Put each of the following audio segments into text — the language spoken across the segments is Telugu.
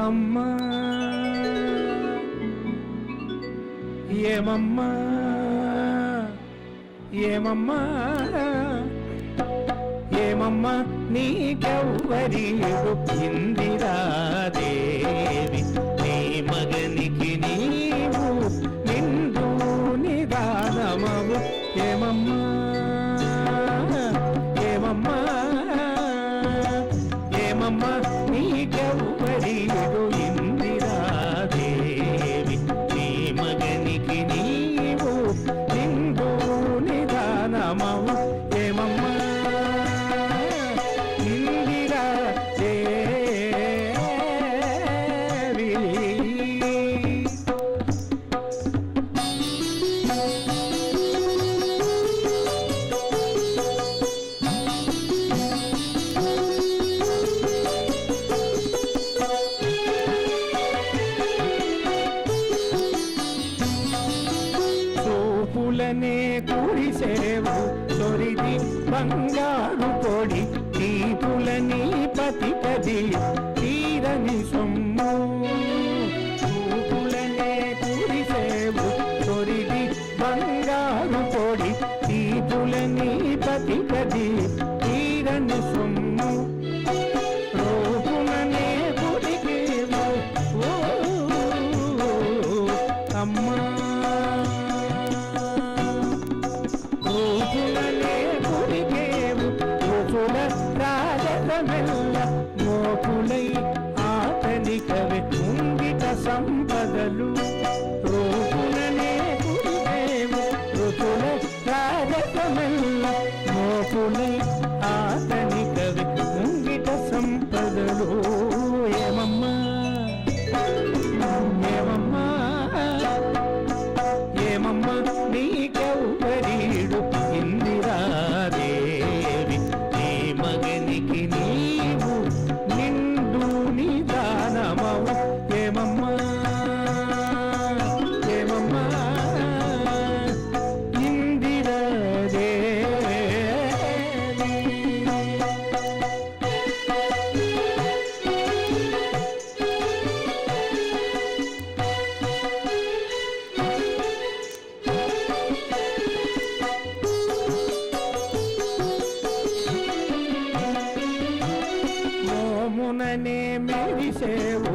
అమ్మా. ఏమమ్మా? ఏమమ్మా? ఏమమ్మా? నీకెవ్వరి ఒప్పిందిరా దేవి? నీ మగనికి నీవు నిండు నిదానమవు. ఏమమ్మా? కురిసేవు తొరిది బంగారు పొడి తీపులని పతి కదిలి రాజమెల్ల మోపులై ఆతనికవే ముంగిత సంపదలు. రూపులనే గుడిగేవు రుచుల రాజమెల్ల మోపులై ఆతనికవే ముంగిత సంపదలు. ఏమమ్మా? ఏమమ్మా? ఏమమ్మా? నీ మెరిసేవు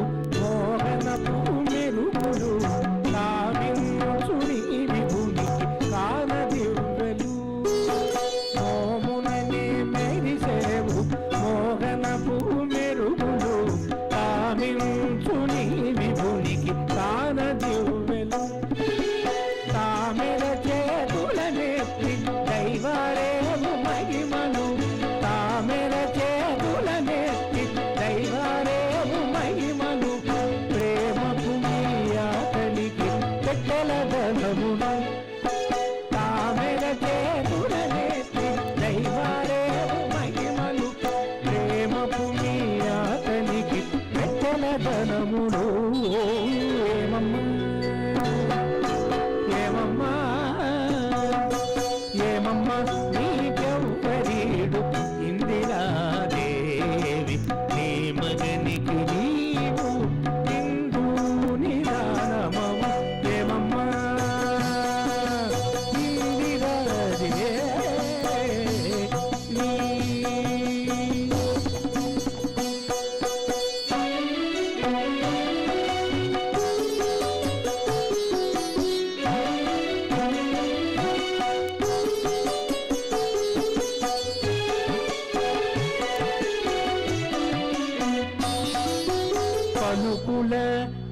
పెట్టెల ఏమమ్మా? ఏమమ్మా? ఏమమ్మా?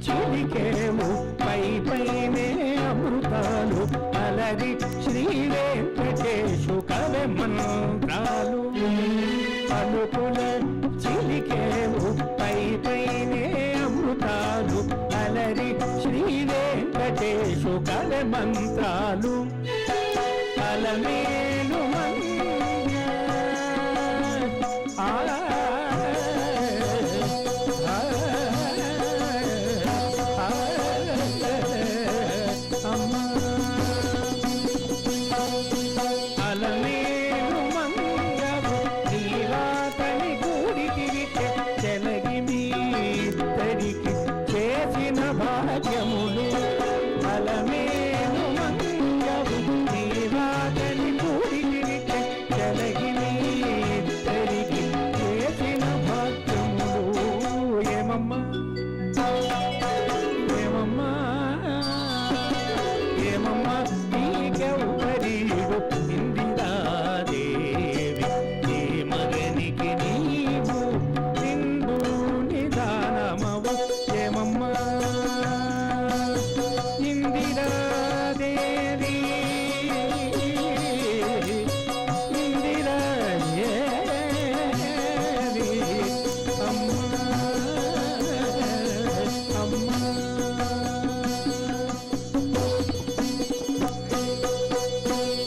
చిలికేము పై పైనే అమృతాలు. అలరి శ్రీ వెంకటేశు కవి మంత్రాలు. పలుకుల చిలికేము పై పైనే అమృతాలు. అలరి శ్రీ వెంకటేశు కవి మంత్రాలు. అలమే Thank you.